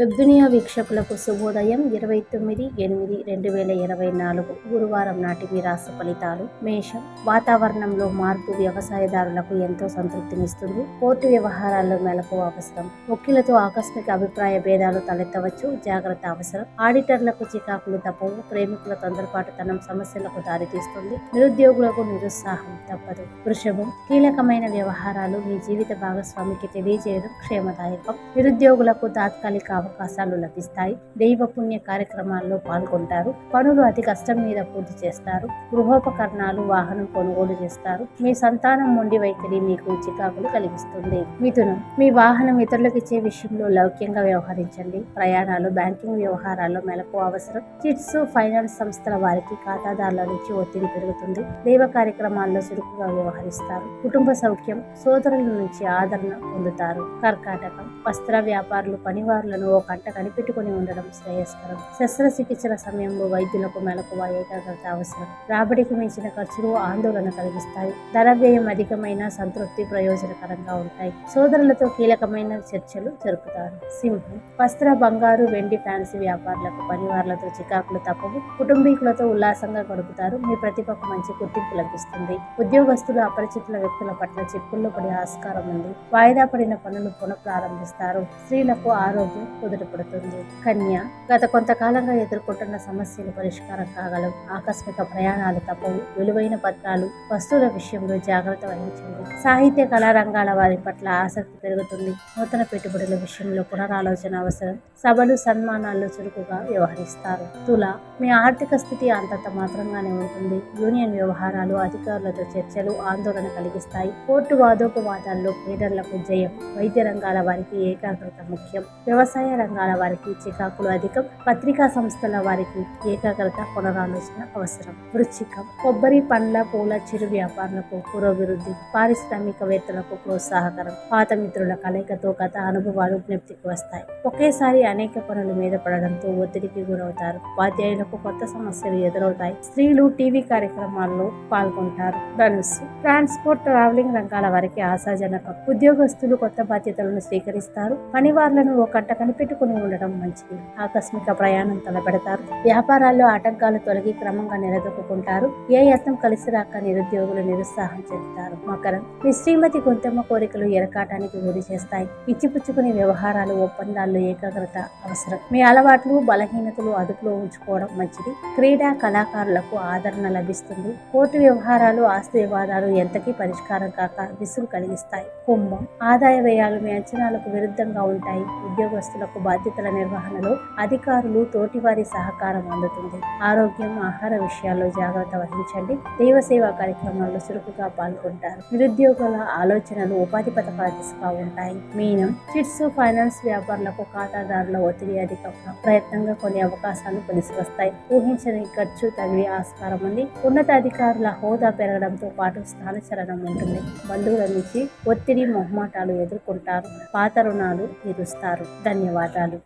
వెబ్దునియా వీక్షకులకు శుభోదయం. ఇరవై తొమ్మిది ఎనిమిది రెండు వేల ఇరవై నాలుగు గురువారం నాటి మీ రాశి ఫలితాలు. మేషం వాతావరణంలో మార్పు వ్యవసాయదారులకు ఎంతో సంతృప్తినిస్తుంది. కోర్టు వ్యవహారాల్లో మెలకు అవసరం. వకీలతో ఆకస్మిక అభిప్రాయ భేదాలు తలెత్తవచ్చు. జాగ్రత్త అవసరం. ఆడిటర్లకు చికాకులు తప్పవు. ప్రేమికుల తొందరపాటుతనం సమస్యలకు దారితీస్తుంది. నిరుద్యోగులకు నిరుత్సాహం తప్పదు. వృషభం కీలకమైన వ్యవహారాలు మీ జీవిత భాగస్వామికి తెలియజేయడం క్షేమదాయకం. నిరుద్యోగులకు తాత్కాలిక అవకాశాలు లభిస్తాయి. దైవ పుణ్య కార్యక్రమాల్లో పాల్గొంటారు. పనులు అతి కష్టం మీద పూర్తి చేస్తారు. గృహోపకరణాలు వాహనం కొనుగోలు చేస్తారు. మీ సంతానం మొండి వైఖరి మీకు చికాకులు కలిగిస్తుంది. మిథునం మీ వాహనం ఇతరులకు ఇచ్చే విషయంలో లౌక్యంగా వ్యవహరించండి. ప్రయాణాలు బ్యాంకింగ్ వ్యవహారాల్లో మెలకు అవసరం. చిట్స్ ఫైనాన్స్ సంస్థల వారికి ఖాతాదారుల నుంచి ఒత్తిడి పెరుగుతుంది. దైవ కార్యక్రమాల్లో చురుకుగా వ్యవహరిస్తారు. కుటుంబ సౌఖ్యం సోదరుల నుంచి ఆదరణ పొందుతారు. కర్కాటకం వస్త్ర వ్యాపారులు పనివారులను కంట కనిపెట్టుకుని ఉండడం శ్రేయస్కరం. శస్త్రచికిత్సల సమయంలో వైద్యులకు మెలకువ ఏకాగ్రత అవసరం. రాబడికి మించిన ఖర్చులు ఆందోళన కలిగిస్తాయి. ధర వ్యయం అధికమైన సంతృప్తి ప్రయోజనకరంగా ఉంటాయి. సోదరులతో కీలకమైన చర్చలు జరుపుతారు. సింహం వస్త్ర బంగారు వెండి ఫ్యాన్సీ వ్యాపారులకు పనివారులతో చికాకులు తప్పవు. కుటుంబీకులతో ఉల్లాసంగా గడుపుతారు. మీ ప్రతిభకు మంచి గుర్తింపు లభిస్తుంది. ఉద్యోగస్తులు అపరిచితుల వ్యక్తుల పట్ల చిక్కుల్లో పడే ఆస్కారం ఉంది. వాయిదా పడిన పనులు పునఃప్రారంభిస్తారు. స్త్రీలకు ఆరోగ్యం కుదుటపడుతుంది. కన్య గత కొంతకాలంగా ఎదుర్కొంటున్న సమస్యలు పరిష్కారం కాగలవు. ఆకస్మిక ప్రయాణాలు తప్పవు. విలువైన పత్రాలు వస్తువుల విషయంలో జాగ్రత్త వహించండి. సాహిత్య కళారంగాల వారి పట్ల ఆసక్తి పెరుగుతుంది. నూతన పెట్టుబడుల విషయంలో పునరాలోచన అవసరం. సభలు సన్మానాల్లో చురుకుగా వ్యవహరిస్తారు. తుల మీ ఆర్థిక స్థితి అంతంత మాత్రంగానే ఉంటుంది. యూనియన్ వ్యవహారాలు అధికారులతో చర్చలు ఆందోళన కలిగిస్తాయి. కోర్టు వాదోపవాదాల్లో క్రీడలకు జయం. వైద్య రంగాల వారికి ఏకాగ్రత ముఖ్యం. వ్యవసాయ రంగాల వారికి చికాకులు అధికం పత్రికా సంస్థల వారికి ఏకాగ్రత పునరాలోచన అవసరం. వృచ్చికం. కొబ్బరి పండ్ల పూల చిరు వ్యాపారులకు పురోభివృద్ధి పారిశ్రామికవేత్తలకు ప్రోత్సాహకరం. పాత మిత్రుల కలయికతో గత అనుభవాలు జ్ఞప్తికి వస్తాయి. ఒకేసారి అనేక పనుల మీద పడడంతో ఒత్తిడికి గురవుతారు. ఉపాధ్యాయులకు కొత్త సమస్యలు ఎదురవుతాయి. స్త్రీలు టీవీ కార్యక్రమాల్లో పాల్గొంటారు. ధనుస్సు. ట్రాన్స్పోర్ట్ ట్రావెలింగ్ రంగాల వారికి ఆశాజనకం. ఉద్యోగస్తులు కొత్త బాధ్యతలను స్వీకరిస్తారు. పనివారులను ఓ కంట పెట్టుకుని ఉండడం మంచిది. ఆకస్మిక ప్రయాణం తలపెడతారు. వ్యాపారాల్లో ఆటంకాలు తొలగి క్రమంగా నిలదొక్కుంటారు ఏ యత్నం కలిసి రాక నిరుద్యోగులు నిరుత్సాహం చెందుతారు. మకరం. మీ శ్రీమతి గొంతమ్మ కోరికలు ఎరకాటానికి గురి చేస్తాయి. ఇచ్చిపుచ్చుకునే వ్యవహారాలు ఒప్పందాల్లో ఏకాగ్రత అవసరం. మీ అలవాట్లు బలహీనతలు అదుపులో ఉంచుకోవడం మంచిది. క్రీడా కళాకారులకు ఆదరణ లభిస్తుంది. కోర్టు వ్యవహారాలు ఆస్తి వివాదాలు ఎంతకీ పరిష్కారం కాక విసుగు కలిగిస్తాయి. కుంభం. ఆదాయ వ్యయాలు మీ అంచనాలకు విరుద్ధంగా ఉంటాయి. ఉద్యోగస్తులకు బాధ్యతల నిర్వహణలో అధికారులు తోటివారి సహకారం అందుతుంది. ఆరోగ్యం ఆహార విషయాల్లో జాగ్రత్త వహించండి. దైవసేవా కార్యక్రమాల్లో చురుకుగా పాల్గొంటారు. నిరుద్యోగుల ఆలోచనలు ఉపాధి పథకాల దిశగా ఉంటాయి. మీనం చిట్స్ ఫైనాన్స్ వ్యాపారులకు ఖాతాదారుల ఒత్తిడి అధికం ప్రయత్నంగా కొన్ని అవకాశాలు కలిసి వస్తాయి ఊహించని ఖర్చు తగిలి ఆస్కారం ఉంది. ఉన్నతాధికారుల హోదా పెరగడంతో పాటు స్థానచలనం ఉంటుంది. బంధువుల నుంచి ఒత్తిడి మొహమాటాలు ఎదుర్కొంటారు. పాత రుణాలు తీరుస్తారు. ధన్యవాదాలు. ہوا